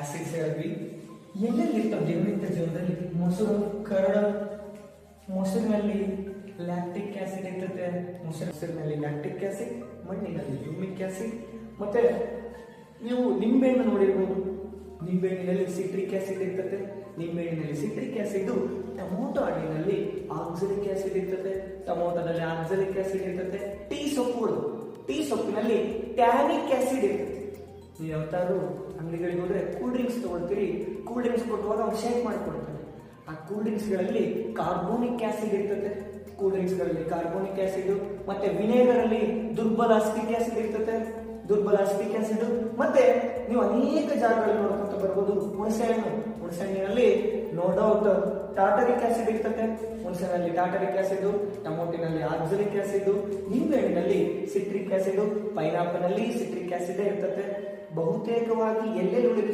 Acids ಹೇಳಿದ್ವಿ ಎಲ್ಲೆಲ್ಲಿ ಇರ್ತಾವೆ ದಿನನಿತ್ಯ ಜೀವನದಲ್ಲಿ? ಮೊಸರು, ಕರಡ, ಮೊಸರಿನಲ್ಲಿ ಲ್ಯಾಕ್ಟಿಕ್ ಆಸಿಡ್ ಇರ್ತದೆ. ಮೊಸರು, ಮೊಸರಿನಲ್ಲಿ ಲ್ಯಾಕ್ಟಿಕ್ ಆಸಿಡ್ ಮಣ್ಣಿನಲ್ಲಿ ಯೂಮಿಕ್ ಆಸಿಡ್ ಮತ್ತೆ ನೀವು ನಿಂಬೆಹಣ್ಣು ನೋಡಿರ್ಬೋದು. ನಿಂಬೆಹಣ್ಣಿನಲ್ಲಿ ಸಿಟ್ರಿಕ್ ಆಸಿಡ್ ಇರ್ತದೆ. ನಿಂಬೆಹಣ್ಣಿನಲ್ಲಿ ಸಿಟ್ರಿಕ್ ಆಸಿಡ್ ಟೊಮೊಟೊ ಹಣ್ಣಿನಲ್ಲಿ ಆಕ್ಸಿಲಿಕ್ ಆಸಿಡ್ ಇರ್ತದೆ. ಟೊಮೊಟೊದಲ್ಲಿ ಆಕ್ಸಿಲಿಕ್ ಆಸಿಡ್ ಇರ್ತದೆ. ಟೀ ಸೊಪ್ಪು ಟೀ ಸೊಪ್ಪಿನಲ್ಲಿ ಟ್ಯಾನಿಕ್ ಆಸಿಡ್ ಇರ್ತದೆ. ನೀವು ಯಾವತ್ತಾದ್ರೂ ಅಂಗಡಿಗಳಿಗೆ ಹೋದ್ರೆ ಡ್ರಿಂಕ್ಸ್ ತೊಗೊಳ್ತೀರಿ ಕೂಲ್ ಡ್ರಿಂಕ್ಸ್ ಕೊಟ್ಟುವಾಗ ಅವ್ನು ಶೇಕ್ ಮಾಡಿಕೊಡ್ತಾನೆ ಆ ಕೂಲ್ ಡ್ರಿಂಕ್ಸ್ಗಳಲ್ಲಿ ಕಾರ್ಬೋನಿಕ್ ಆ್ಯಸಿಡ್ ಇರ್ತದೆ. ಕೂಲ್ ಡ್ರಿಂಕ್ಸ್ಗಳಲ್ಲಿ ಕಾರ್ಬೋನಿಕ್ ಆಸಿಡ್ ಮತ್ತೆ ವಿನೇಗರಲ್ಲಿ ದುರ್ಬಲ ಅಸ್ಟಿಕ್ ಆಸಿಡ್ ಇರ್ತದೆ. ದುರ್ಬಲ ಅಸ್ಟಿಕ್ ಆಸಿಡ್ ಮತ್ತೆ ನೀವು ಅನೇಕ ಜಾಗಗಳಲ್ಲಿ ನೋಡ್ಕೊಂತ ಬರ್ಬೋದು. ಹುಣಸೆಹಣ್ಣು. ಹುಣಸೆಹಣ್ಣಿನಲ್ಲಿ ಹುಣಸೆ ನೋ ಡೌಟ್ ಟಾಟರಿಕ್ ಆಸಿಡ್ ಇರ್ತದೆ. ಹುಣಸೆನಲ್ಲಿ ಟಾಟರಿಕ್ ಆಸಿಡ್ ಟಮೋಟಿನಲ್ಲಿ ಆಕ್ಸಲಿಕ್ ಆಸಿಡ್ ನಿಂಬೆ ಹಣ್ಣಿನಲ್ಲಿ ಸಿಟ್ರಿಕ್ ಆಸಿಡ್ ಪೈನಾಪಲ್ನಲ್ಲಿ ಸಿಟ್ರಿಕ್ ಆಸಿಡ್ ಇರ್ತದೆ. ಬಹುತೇಕವಾಗಿ ಎಲ್ಲೆಲ್ಲಿ